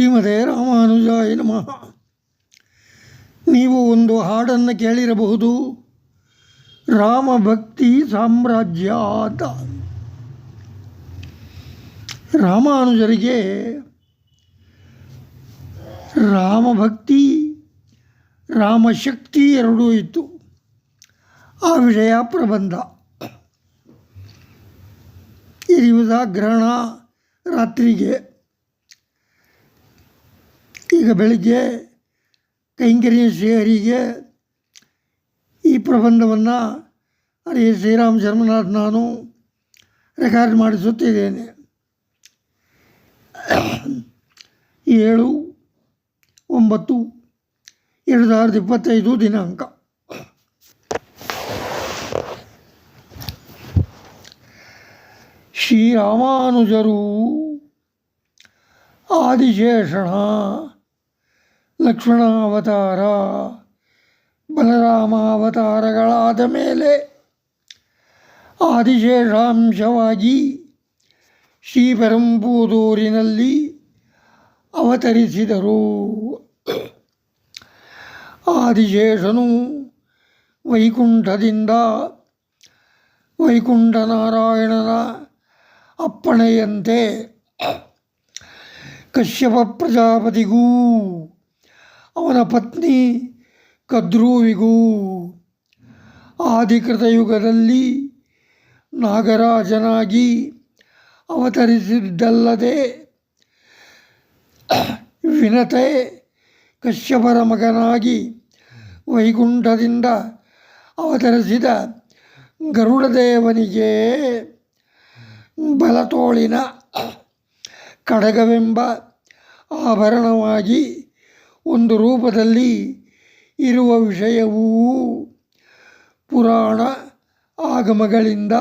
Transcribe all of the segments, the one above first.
ಶ್ರೀಮದೇ ರಾಮಾನುಜಾಯ ನಮಃ. ನೀವು ಒಂದು ಹಾಡನ್ನು ಕೇಳಿರಬಹುದು. ರಾಮಭಕ್ತಿ ಸಾಮ್ರಾಜ್ಯ ಅಂತ ರಾಮಾನುಜರಿಗೆ ರಾಮಭಕ್ತಿ ರಾಮಶಕ್ತಿ ಎರಡೂ ಇತ್ತು. ಆ ವಿಷಯ ಪ್ರಬಂಧ. ಇರಿವುದ ಗ್ರಹಣ ರಾತ್ರಿಗೆ. ಈಗ ಬೆಳಿಗ್ಗೆ ಕೈಂಕರ್ಯ ಶ್ರೀಹರಿಗೆ ಈ ಪ್ರಬಂಧವನ್ನು ಹರಿ ಶ್ರೀರಾಮ್ ಶರ್ಮನಾಥ್ ನಾನು ರೆಕಾರ್ಡ್ ಮಾಡಿಸುತ್ತಿದ್ದೇನೆ. ಏಳು, ಒಂಬತ್ತು, ಎರಡು ಸಾವಿರದ ಇಪ್ಪತ್ತೈದು ದಿನಾಂಕ. ಶ್ರೀರಾಮಾನುಜರು ಆದಿಶೇಷಣ ಲಕ್ಷ್ಮಣ ಅವತಾರ ಬಲರಾಮ ಅವತಾರಗಳಾದ ಮೇಲೆ ಆದಿಶೇಷಾಂಶವಾಗಿ ಶ್ರೀಪೆರಂಬೂದೂರಿನಲ್ಲಿ ಅವತರಿಸಿದರು. ಆದಿಶೇಷನು ವೈಕುಂಠದಿಂದ ವೈಕುಂಠನಾರಾಯಣನ ಅಪ್ಪಣೆಯಂತೆ ಕಶ್ಯಪ ಪ್ರಜಾಪತಿಗೂ ಅವನ ಪತ್ನಿ ಕದ್ರೂವಿಗೂ ಆಧಿಕೃತ ಯುಗದಲ್ಲಿ ನಾಗರಾಜನಾಗಿ ಅವತರಿಸಿದ್ದಲ್ಲದೆ ವಿನತೆ ಕಶ್ಯಪರ ಮಗನಾಗಿ ವೈಕುಂಠದಿಂದ ಅವತರಿಸಿದ ಗರುಡದೇವನಿಗೆ ಬಲತೋಳಿನ ಕಡಗವೆಂಬ ಆಭರಣವಾಗಿ ಒಂದು ರೂಪದಲ್ಲಿ ಇರುವ ವಿಷಯವೂ ಪುರಾಣ ಆಗಮಗಳಿಂದ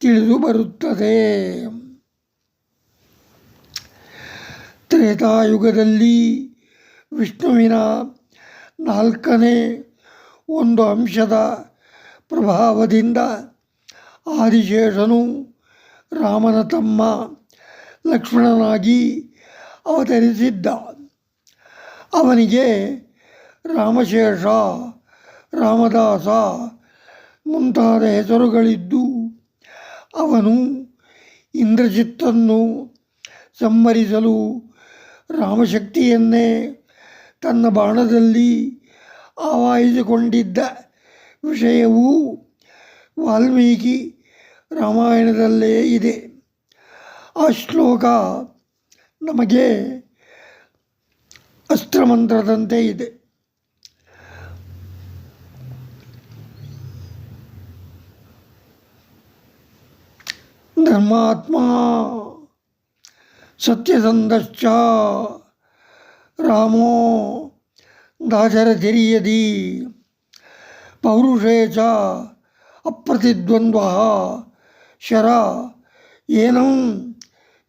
ತಿಳಿದು ಬರುತ್ತದೆ. ತ್ರೇತಾಯುಗದಲ್ಲಿ ವಿಷ್ಣುವಿನ ನಾಲ್ಕನೇ ಒಂದು ಅಂಶದ ಪ್ರಭಾವದಿಂದ ಆದಿಶೇಷನು ರಾಮನ ತಮ್ಮ ಲಕ್ಷ್ಮಣನಾಗಿ ಅವತರಿಸಿದ್ದ. ಅವನಿಗೆ ರಾಮಶೇಷ, ರಾಮದಾಸ ಮುಂತಾದ ಹೆಸರುಗಳಿದ್ದು, ಅವನು ಇಂದ್ರಜಿತ್ತನ್ನು ಸಂಹರಿಸಲು ರಾಮಶಕ್ತಿಯನ್ನೇ ತನ್ನ ಬಾಣದಲ್ಲಿ ಆವಾಹಿಸಿಕೊಂಡಿದ್ದ ವಿಷಯವು ವಾಲ್ಮೀಕಿ ರಾಮಾಯಣದಲ್ಲೇ ಇದೆ. ಆ ಶ್ಲೋಕ ನಮಗೆ ಅಸ್ತ್ರಮಂತ್ರದಂತೆ ಇದೆ ಧರ್ಮಾತ್ಮ ಸತ್ಯಸಂಧಶ್ಚ ರಾಮೋ ದಾಶರಥಿರ್ಯದಿ ಪೌರುಷೇ ಚ ಅಪ್ರತಿದ್ವಂದ್ವ ಶರ ಏನಂ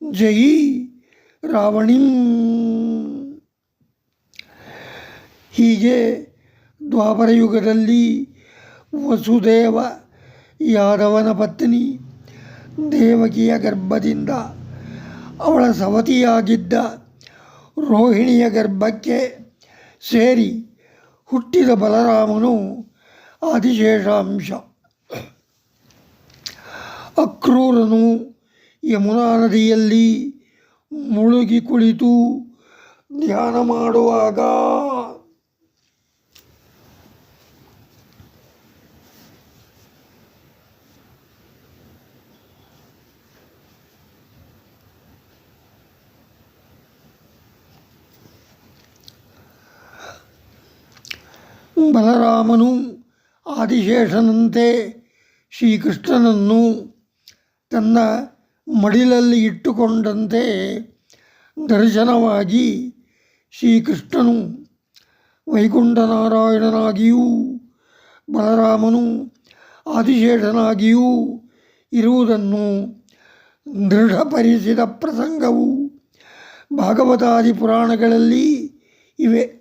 ಜಯಿ ರಾವಣಿಂ ಹೀಗೆ ದ್ವಾಪರಯುಗದಲ್ಲಿ ವಸುದೇವ ಯಾದವನ ಪತ್ನಿ ದೇವಕಿಯ ಗರ್ಭದಿಂದ ಅವಳ ಸವತಿಯಾಗಿದ್ದ ರೋಹಿಣಿಯ ಗರ್ಭಕ್ಕೆ ಸೇರಿ ಹುಟ್ಟಿದ ಬಲರಾಮನು ಆದಿಶೇಷಾಂಶ. ಅಕ್ರೂರನು ಯಮುನಾ ನದಿಯಲ್ಲಿ ಮುಳುಗಿ ಕುಳಿತು ಧ್ಯಾನ ಮಾಡುವಾಗ ಬಲರಾಮನು ಆದಿಶೇಷನಂತೆ ಶ್ರೀಕೃಷ್ಣನನ್ನು ತನ್ನ ಮಡಿಲಲ್ಲಿ ಇಟ್ಟುಕೊಂಡಂತೆ ದರ್ಶನವಾಗಿ ಶ್ರೀಕೃಷ್ಣನು ವೈಕುಂಠನಾರಾಯಣನಾಗಿಯೂ ಬಲರಾಮನು ಆದಿಶೇಷನಾಗಿಯೂ ಇರುವುದನ್ನು ದೃಢಪಡಿಸಿದ ಪ್ರಸಂಗವು ಭಾಗವತಾದಿ ಪುರಾಣಗಳಲ್ಲಿ ಇವೆ.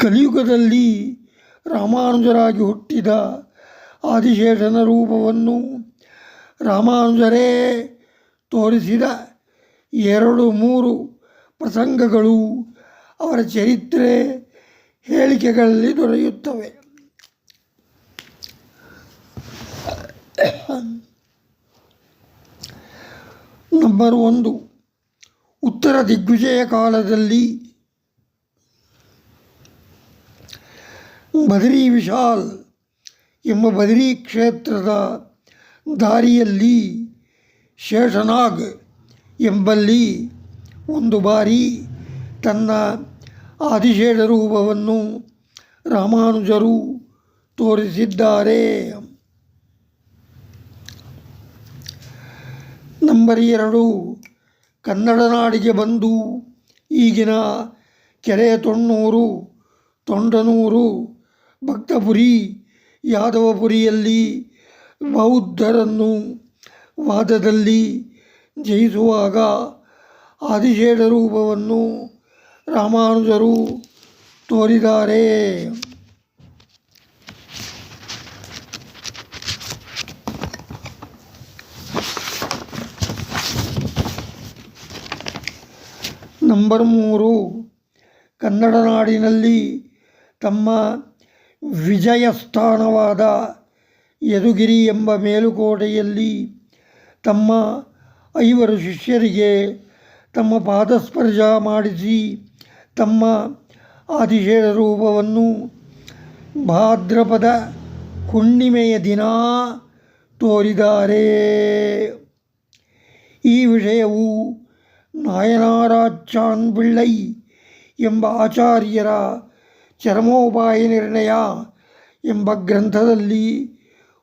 ಕಲಿಯುಗದಲ್ಲಿ ರಾಮಾನುಜರಾಗಿ ಹುಟ್ಟಿದ ಆದಿಶೇಷನ ರೂಪವನ್ನು ರಾಮಾನುಜರೇ ತೋರಿಸಿದ ಎರಡು ಮೂರು ಪ್ರಸಂಗಗಳು ಅವರ ಚರಿತ್ರೆ ಹೇಳಿಕೆಗಳಲ್ಲಿ ದೊರೆಯುತ್ತವೆ. ನಂಬರ್ ಒಂದು, ಉತ್ತರ ದಿಗ್ವಿಜಯ ಕಾಲದಲ್ಲಿ ಬದರಿ ವಿಶಾಲ್ ಎಂಬ ಬದರಿ ಕ್ಷೇತ್ರದ ದಾರಿಯಲ್ಲಿ ಶೇಷನಾಗ್ ಎಂಬಲ್ಲಿ ಒಂದು ಬಾರಿ ತನ್ನ ಆದಿಶೇಷ ರೂಪವನ್ನು ರಾಮಾನುಜರು ತೋರಿಸಿದ್ದಾರೆ. ನಂಬರ್ ಎರಡು, ಕನ್ನಡ ನಾಡಿಗೆ ಬಂದು ಈಗಿನ ಕೆರೆ ತೊಣ್ಣೂರು, ತೊಂಡನೂರು ಭಕ್ತಪುರಿ ಯಾದವಪುರಿಯಲ್ಲಿ ಬೌದ್ಧರನ್ನು ವಾದದಲ್ಲಿ ಜಯಿಸುವಾಗ ಆದಿಶೇಷ ರೂಪವನ್ನು ರಾಮಾನುಜರು ತೋರಿದ್ದಾರೆ. ನಂಬರ್ ಮೂರು ಕನ್ನಡ ನಾಡಿನಲ್ಲಿ ತಮ್ಮ ವಿಜಯ ಸ್ಥಾನವಾದ ಯದುಗಿರಿ ಎಂಬ ಮೇಲುಕೋಟೆಯಲ್ಲಿ ತಮ್ಮ ಐವರು ಶಿಷ್ಯರಿಗೆ ತಮ್ಮ ಪಾದಸ್ಪರ್ಶ ಮಾಡಿಸಿ ತಮ್ಮ ಆದಿಶೇಷ ರೂಪವನ್ನು ಭಾದ್ರಪದ ಹುಣ್ಣಿಮೆಯ ದಿನ ತೋರಿದ್ದಾರೆ. ಈ ವಿಷಯವು ನಾಯನಾರಾಚಾನ್ ಪಿಳ್ಳೈ ಎಂಬ ಆಚಾರ್ಯರ ಚರಮೋಪಾಯ ನಿರ್ಣಯ ಎಂಬ ಗ್ರಂಥದಲ್ಲಿ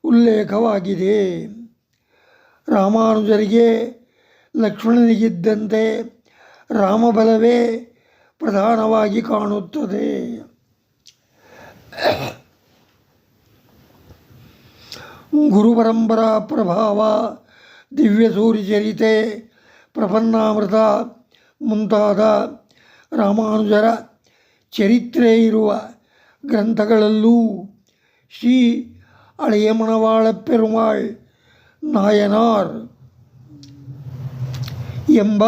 ಉಲ್ಲೇಖವಾಗಿದೆ. ರಾಮಾನುಜರಿಗೆ ಲಕ್ಷ್ಮಣನಿಗಿದ್ದಂತೆ ರಾಮಬಲವೇ ಪ್ರಧಾನವಾಗಿ ಕಾಣುತ್ತದೆ. ಗುರುಪರಂಪರಾ ಪ್ರಭಾವ, ದಿವ್ಯ ಸೂರ್ಯಚರಿತೆ, ಪ್ರಪನ್ನಾಮೃತ ಮುಂತಾದ ರಾಮಾನುಜರ ಚರಿತ್ರೆ ಇರುವ ಗ್ರಂಥಗಳಲ್ಲೂ ಶ್ರೀ ಅಳೆಯಮಣವಾಳ ಪೆರುಮಾಳ್ ನಾಯನಾರ್ ಎಂಬ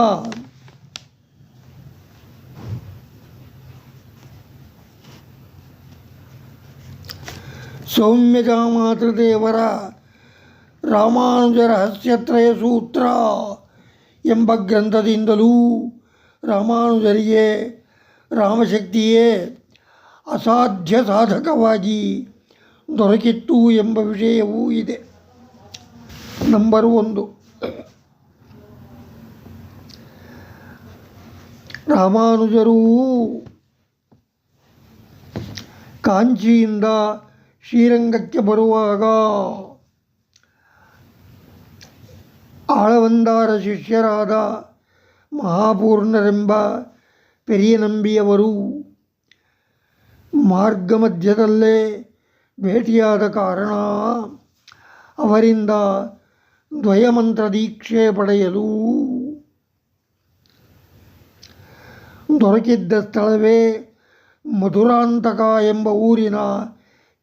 ಸೌಮ್ಯಗಾ ಮಾತೃದೇವರ ರಾಮಾನುಜ ರಹಸ್ಯತ್ರಯ ಸೂತ್ರ ಎಂಬ ಗ್ರಂಥದಿಂದಲೂ ರಾಮಾನುಜರಿಗೆ ರಾಮಶಕ್ತಿಯೇ ಅಸಾಧ್ಯ ಸಾಧಕವಾಗಿ ದೊರಕಿತ್ತು ಎಂಬ ವಿಷಯವೂ ಇದೆ. ನಂಬರ್ ಒಂದು. ರಾಮಾನುಜರು ಕಾಂಚಿಯಿಂದ ಶ್ರೀರಂಗಕ್ಕೆ ಬರುವಾಗ ಆಳವಂದಾರ ಶಿಷ್ಯರಾದ ಮಹಾಪೂರ್ಣರೆಂಬ ಪೆರಿಯನಂಬಿಯವರು. ಮಾರ್ಗ ಮಧ್ಯದಲ್ಲೇ ಭೇಟಿಯಾದ ಕಾರಣ ಅವರಿಂದ ದ್ವಯಮಂತ್ರ ದೀಕ್ಷೆ ಪಡೆಯಲು ದೊರಕಿದ್ದ ಸ್ಥಳವೇ ಮಧುರಾಂತಕ ಎಂಬ ಊರಿನ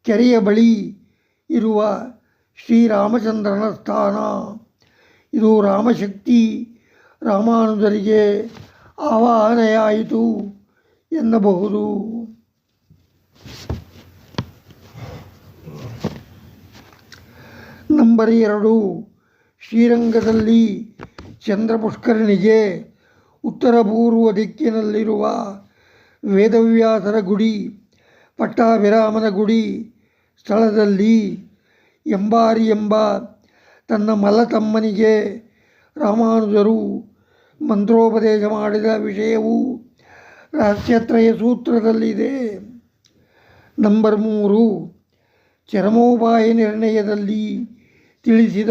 ಕೆರೆಯ ಬಳಿ ಇರುವ ಶ್ರೀರಾಮಚಂದ್ರನ ಸ್ಥಾನ. ಇದು ರಾಮಶಕ್ತಿ ರಾಮಾನುಜರಿಗೆ ಆವಾಹನೆಯಾಯಿತು ಎನ್ನಬಹುದು. ನಂಬರ್ ಎರಡು, ಶ್ರೀರಂಗದಲ್ಲಿ ಚಂದ್ರಪುಷ್ಕರಣಿಗೆ ಉತ್ತರ ಪೂರ್ವ ದಿಕ್ಕಿನಲ್ಲಿರುವ ವೇದವ್ಯಾಸರ ಗುಡಿ ಪಟ್ಟಾಭಿರಾಮನ ಗುಡಿ ಸ್ಥಳದಲ್ಲಿ ಎಂಬಾರಿ ಎಂಬ ತನ್ನ ಮಲತಮ್ಮನಿಗೆ ರಾಮಾನುಜರು ಮಂತ್ರೋಪದೇಶ ಮಾಡಿದ ವಿಷಯವು ರಹಸ್ಯತ್ರಯ ಸೂತ್ರದಲ್ಲಿದೆ. ನಂಬರ್ ಮೂರು, ಚರಮೋಪಾಯ ನಿರ್ಣಯದಲ್ಲಿ ತಿಳಿಸಿದ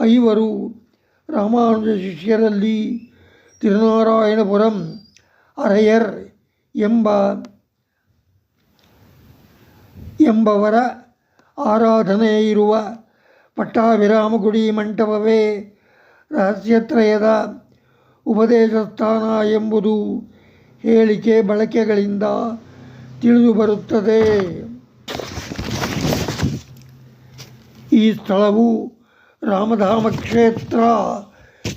ಐವರು ರಾಮಾನುಜ ಶಿಷ್ಯರಲ್ಲಿ ತಿರುನಾರಾಯಣಪುರಂ ಅರಯರ್ ಎಂಬ ಎಂಬವರ ಆರಾಧನೆ ಇರುವ ಪಟ್ಟಾಭಿರಾಮ ಗುಡಿ ಮಂಟಪವೇ ರಹಸ್ಯತ್ರಯದ ಉಪದೇಶ ಉಪದೇಶಸ್ಥಾನ ಎಂಬುದು ಹೇಳಿಕೆ ಬಳಕೆಗಳಿಂದ ತಿಳಿದುಬರುತ್ತದೆ. ಈ ಸ್ಥಳವು ರಾಮಧಾಮ ಕ್ಷೇತ್ರ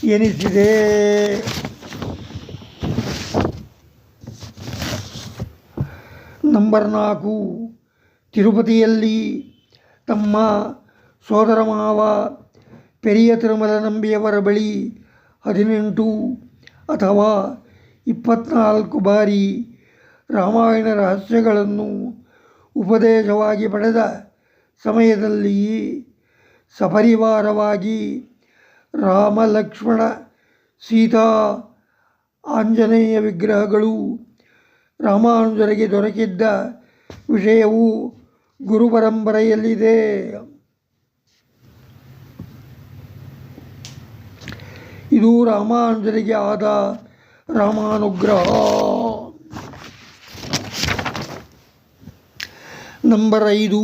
ಎನಿಸಿದೆ. ನಂಬರ್ ನಾಲ್ಕು, ತಿರುಪತಿಯಲ್ಲಿ ತಮ್ಮ ಸೋದರಮಾವ, ಪೆರಿಯ ತಿರುಮಲ ನಂಬಿಯವರ ಬಳಿ ಹದಿನೆಂಟು ಅಥವಾ ಇಪ್ಪತ್ನಾಲ್ಕು ಬಾರಿ ರಾಮಾಯಣ ರಹಸ್ಯಗಳನ್ನು ಉಪದೇಶವಾಗಿ ಪಡೆದ ಸಮಯದಲ್ಲಿ ಸಪರಿವಾರವಾಗಿ ರಾಮ ಲಕ್ಷ್ಮಣ ಸೀತಾ, ಆಂಜನೇಯ ವಿಗ್ರಹಗಳು ರಾಮಾನುಜರಿಗೆ ದೊರಕಿದ್ದ ವಿಷಯವು ಗುರು ಇದು ರಾಮಾನುಜರಿಗೆ ಆದ ರಾಮಾನುಗ್ರಹ. ನಂಬರ್ ಐದು,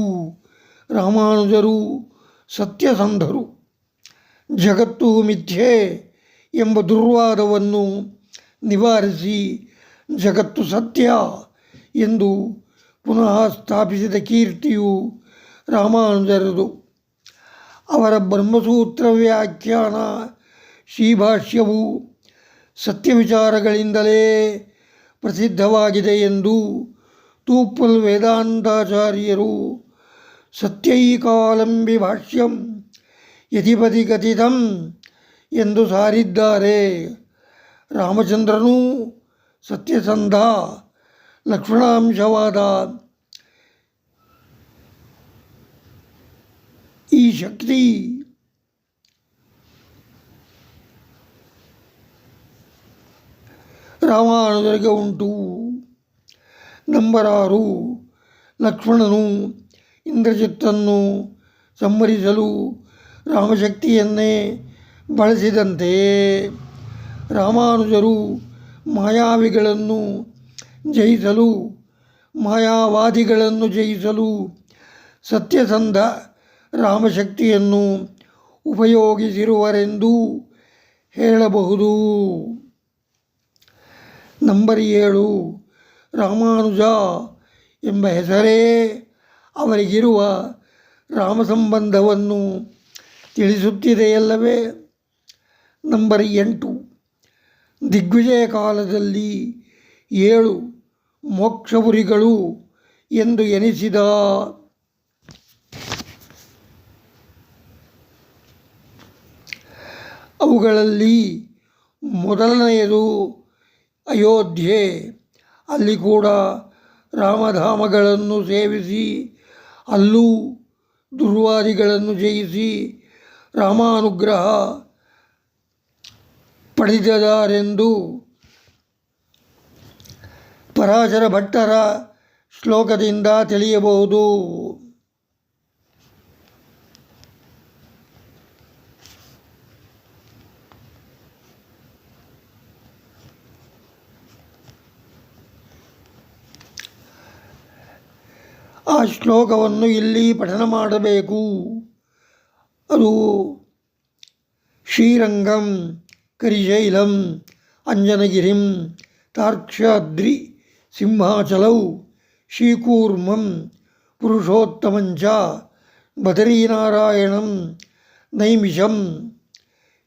ರಾಮಾನುಜರು ಸತ್ಯಸಂಧರು. ಜಗತ್ತು ಮಿಥ್ಯೆ ಎಂಬ ದುರ್ವಾದವನ್ನು ನಿವಾರಿಸಿ ಜಗತ್ತು ಸತ್ಯ ಎಂದು ಪುನಃ ಸ್ಥಾಪಿಸಿದ ಕೀರ್ತಿಯು ರಾಮಾನುಜರದು. ಅವರ ಬ್ರಹ್ಮಸೂತ್ರ ವ್ಯಾಖ್ಯಾನ ಶ್ರೀಭಾಷ್ಯವು ಸತ್ಯ ವಿಚಾರಗಳಿಂದಲೇ ಪ್ರಸಿದ್ಧವಾಗಿದೆ ಎಂದು ತೂಪಲ್ ವೇದಾಂತಾಚಾರ್ಯರು ಸತ್ಯೈಕಾಲಂಬಿ ಭಾಷ್ಯಂ ಯತಿಪತಿ ಕಥಿತಂ ಎಂದು ಸಾರಿದ್ದಾರೆ. ರಾಮಚಂದ್ರನು ಸತ್ಯಸಂಧ ಲಕ್ಷಣಾಂಶವಾದ ಈ ಶಕ್ತಿ ರಾಮಾನುಜರಿಗೆ ಉಂಟು. ನಂಬರಾರು ಲಕ್ಷ್ಮಣನು ಇಂದ್ರಜಿತ್ತನ್ನು ಸಂಹರಿಸಲು ರಾಮಶಕ್ತಿಯನ್ನೇ ಬಳಸಿದಂತೆ ರಾಮಾನುಜರು ಮಾಯಾವಿಗಳನ್ನು ಜಯಿಸಲು, ಮಾಯಾವಾದಿಗಳನ್ನು ಜಯಿಸಲು ಸತ್ಯಸಂಧ ರಾಮಶಕ್ತಿಯನ್ನು ಉಪಯೋಗಿಸಿರುವರೆಂದು ಹೇಳಬಹುದು. ನಂಬರ್ ಏಳು. ರಾಮಾನುಜ ಎಂಬ ಹೆಸರೇ ಅವರಿಗಿರುವ ರಾಮ ಸಂಬಂಧವನ್ನು ತಿಳಿಸುತ್ತಿದೆಯಲ್ಲವೇ? ನಂಬರ್ ಎಂಟು. ದಿಗ್ವಿಜಯ ಕಾಲದಲ್ಲಿ ಏಳು ಮೋಕ್ಷಪುರಿಗಳು ಎಂದು ಎನಿಸಿದ ಅವುಗಳಲ್ಲಿ ಮೊದಲನೆಯದು ಅಯೋಧ್ಯೆ. ಅಲ್ಲಿ ಕೂಡ ರಾಮಧಾಮಗಳನ್ನು ಸೇವಿಸಿ ಅಲ್ಲೂ ದುರ್ವಾದಿಗಳನ್ನು ಜಯಿಸಿ ರಾಮಾನುಗ್ರಹ ಪಡೆದಿದ್ದಾರೆಂದು ಪರಾಶರ ಭಟ್ಟರ ಶ್ಲೋಕದಿಂದ ತಿಳಿಯಬಹುದು. ಆ ಶ್ಲೋಕವನ್ನು ಇಲ್ಲಿ ಪಠನ ಮಾಡಬೇಕು ಅದು ಶ್ರೀರಂಗಂ ಕರಿಶೈಲಂ ಅಂಜನಗಿರಿಂ ತಾರ್ಕ್ಷ್ಯಾದ್ರಿ ಸಿಂಹಾಚಲೌ ಶ್ರೀಕೂರ್ಮಂ ಪುರುಷೋತ್ತಮಂಚ ಬದರೀನಾರಾಯಣಂ ನೈಮಿಷಂ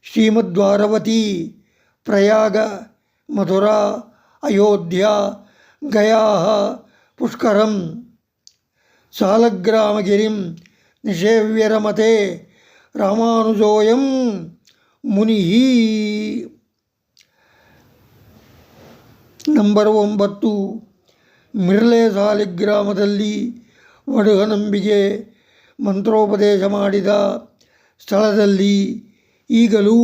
ಶ್ರೀಮದ್ವಾರವತಿ ಪ್ರಯಾಗ ಮಥುರಾ ಅಯೋಧ್ಯ ಗಯಾ ಪುಷ್ಕರಂ ಸಾಲಗ್ರಾಮಗಿರಿಂ ನಿಷೇವ್ಯರಮತೆ ರಾಮಾನುಜೋಯಂ ಮುನಿ ನಂಬರ್ ಒಂಬತ್ತು, ಮಿರ್ಲೆ ಸಾಲಿಗ್ರಾಮದಲ್ಲಿ ವಡುಹನಂಬಿಗೆ ಮಂತ್ರೋಪದೇಶ ಮಾಡಿದ ಸ್ಥಳದಲ್ಲಿ ಈಗಲೂ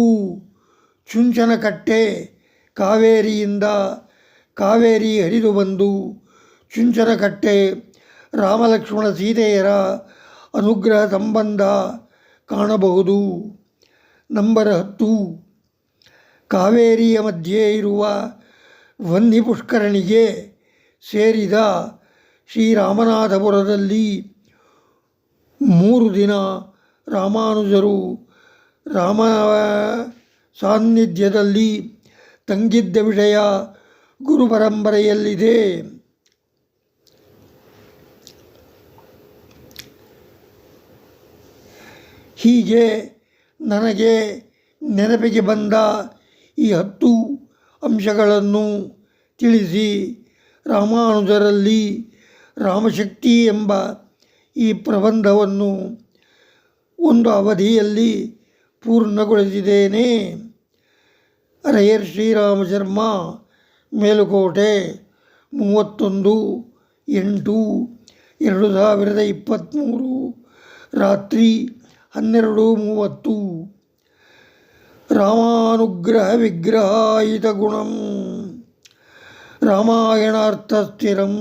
ಚುಂಚನಕಟ್ಟೆ ಕಾವೇರಿಯಿಂದ ಕಾವೇರಿ ಹರಿದು ಬಂದು ಚುಂಚನಕಟ್ಟೆ ರಾಮಲಕ್ಷ್ಮಣ ಸೀತೆಯರ ಅನುಗ್ರಹ ಸಂಬಂಧ ಕಾಣಬಹುದು. ನಂಬರ್ ಹತ್ತು. ಕಾವೇರಿಯ ಮಧ್ಯೆ ಇರುವ ವನ್ನಿ ಪುಷ್ಕರಣಿಗೆ ಸೇರಿದ ಶ್ರೀರಾಮನಾಥಪುರದಲ್ಲಿ ಮೂರು ದಿನ ರಾಮಾನುಜರು ರಾಮ ಸಾನ್ನಿಧ್ಯದಲ್ಲಿ ತಂಗಿದ್ದ ವಿಷಯ ಗುರು ಪರಂಪರೆಯಲ್ಲಿದೆ ಹೀಗೆ ನನಗೆ ನೆನಪಿಗೆ ಬಂದ ಈ ಹತ್ತು ಅಂಶಗಳನ್ನು ತಿಳಿಸಿ ರಾಮಾನುಜರಲ್ಲಿ ರಾಮಶಕ್ತಿ ಎಂಬ ಈ ಪ್ರಬಂಧವನ್ನು ಒಂದು ಅವಧಿಯಲ್ಲಿ ಪೂರ್ಣಗೊಳಿಸಿದ್ದೇನೆ. ರೈಯರ್ ಶ್ರೀರಾಮ ಶರ್ಮ ಮೇಲುಕೋಟೆ, ಮೂವತ್ತೊಂದು, ಎಂಟು, ಎರಡು ಸಾವಿರದ ಇಪ್ಪತ್ತ್ಮೂರು ರಾತ್ರಿ ಹನ್ನೆರಡು ಮೂವತ್ತು ರಾಮಾನುಗ್ರಹ ವಿಗ್ರಹಾಯಿತ ಗುಣಂ ರಾಮಾಯಣಾರ್ಥಸ್ಥಿರಂ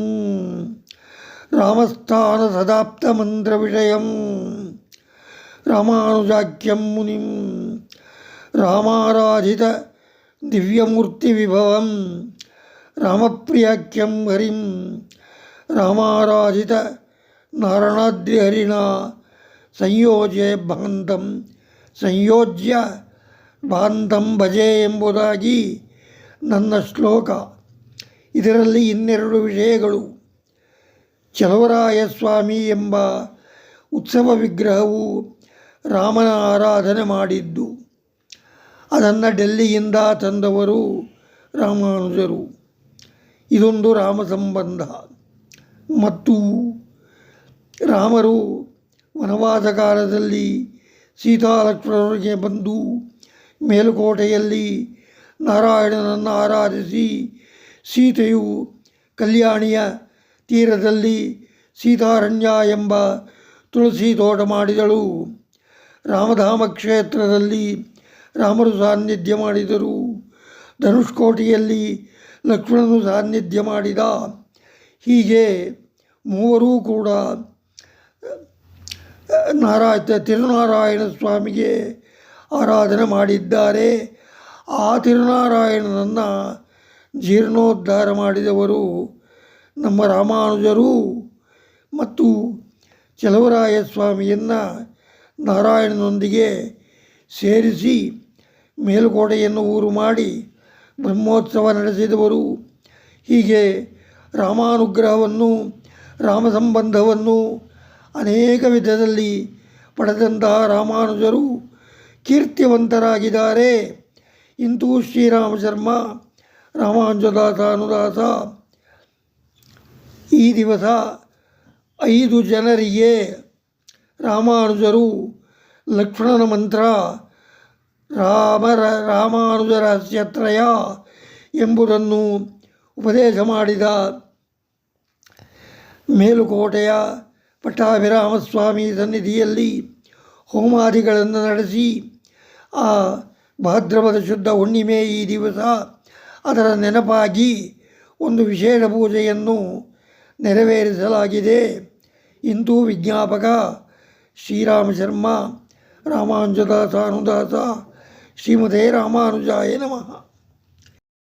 ರಾಮಸ್ಥಾನ ಸದಾಪ್ತ ಮಂತ್ರ ವಿಷಯಂ ರಾಮಾನುಜಾಖ್ಯಂ ಮುನಿಂ ರಾಮಾರಾಧಿತ ದಿವ್ಯಮೂರ್ತಿ ವಿಭವಂ ರಾಮಪ್ರಿಯಾಖ್ಯಂ ಹರಿಂ ರಾಮಾರಾಧಿತ ನಾರಣಾದ್ರಿ ಹರಿಣ ಸಂಯೋಜ್ಯ ಬಾಂಧಂ, ಸಂಯೋಜ್ಯ ಭಾಂತಂ ಭಜೆ ಎಂಬುದಾಗಿ ನನ್ನ ಶ್ಲೋಕ. ಇದರಲ್ಲಿ ಇನ್ನೆರಡು ವಿಷಯಗಳು. ಚಲವರಾಯ ಸ್ವಾಮಿ ಎಂಬ ಉತ್ಸವ ವಿಗ್ರಹವು ರಾಮನ ಆರಾಧನೆ ಮಾಡಿದ್ದು, ಅದನ್ನು ಡೆಲ್ಲಿಯಿಂದ ತಂದವರು ರಾಮಾನುಜರು. ಇದೊಂದು ರಾಮ ಸಂಬಂಧ. ಮತ್ತು ರಾಮರು ವನವಾಸ ಕಾಲದಲ್ಲಿ ಸೀತಾಲಕ್ಷ್ಮಣರಿಗೆ ಬಂದು ಮೇಲುಕೋಟೆಯಲ್ಲಿ ನಾರಾಯಣನನ್ನು ಆರಾಧಿಸಿ ಸೀತೆಯು ಕಲ್ಯಾಣಿಯ ತೀರದಲ್ಲಿ ಸೀತಾರಣ್ಯ ಎಂಬ ತುಳಸಿ ತೋಟ ಮಾಡಿದಳು. ರಾಮಧಾಮ ಕ್ಷೇತ್ರದಲ್ಲಿ ರಾಮರು ಸಾನ್ನಿಧ್ಯ ಮಾಡಿದರು. ಧನುಷ್ಕೋಟಿಯಲ್ಲಿ ಲಕ್ಷ್ಮಣನು ಸಾನ್ನಿಧ್ಯ ಮಾಡಿದ. ಹೀಗೆ ಮೂವರೂ ಕೂಡ ನಾರಾಯ ತಿರುನಾರಾಯಣ ಸ್ವಾಮಿಗೆ ಆರಾಧನೆ ಮಾಡಿದ್ದಾರೆ. ಆ ತಿರುನಾರಾಯಣನನ್ನು ಜೀರ್ಣೋದ್ಧಾರ ಮಾಡಿದವರು ನಮ್ಮ ರಾಮಾನುಜರು ಮತ್ತು ಚಲವರಾಯ ಸ್ವಾಮಿಯನ್ನು ನಾರಾಯಣನೊಂದಿಗೆ ಸೇರಿಸಿ ಮೇಲುಕೋಟೆಯನ್ನು ಊರು ಮಾಡಿ ಬ್ರಹ್ಮೋತ್ಸವ ನಡೆಸಿದವರು. ಹೀಗೆ ರಾಮಾನುಗ್ರಹವನ್ನು ರಾಮ ಸಂಬಂಧವನ್ನು ಅನೇಕ ವಿಧದಲ್ಲಿ ಪಡೆದಂತಹ ರಾಮಾನುಜರು ಕೀರ್ತಿವಂತರಾಗಿದ್ದಾರೆ. ಇಂತೂ ಶ್ರೀರಾಮ ಶರ್ಮ, ರಾಮಾನುಜದಾಸ ಅನುದಾಸ ಈ ದಿವಸ ಐದು ಜನರಿಗೆ ರಾಮಾನುಜರು ಲಕ್ಷ್ಮಣನ ಮಂತ್ರ ರಾಮರ ರಾಮಾನುಜ ರಹಸ್ಯತ್ರಯ ಎಂಬುದನ್ನು ಉಪದೇಶ ಮಾಡಿದ ಮೇಲುಕೋಟೆಯ ಪಟ್ಟಾಭಿರಾಮಸ್ವಾಮಿ ಸನ್ನಿಧಿಯಲ್ಲಿ ಹೋಮಾದಿಗಳನ್ನು ನಡೆಸಿ, ಆ ಭಾದ್ರಪದ ಶುದ್ಧ ಹುಣ್ಣಿಮೆ ಈ ದಿವಸ ಅದರ ನೆನಪಾಗಿ ಒಂದು ವಿಶೇಷ ಪೂಜೆಯನ್ನು ನೆರವೇರಿಸಲಾಗಿದೆ. ಇಂದು ವಿಜ್ಞಾಪಕ ಶ್ರೀರಾಮ ಶರ್ಮ, ರಾಮಾನುಜದಾಸ ಅನುದಾಸ ಶ್ರೀಮತೆ ರಾಮಾನುಜಾಯ ನಮಃ.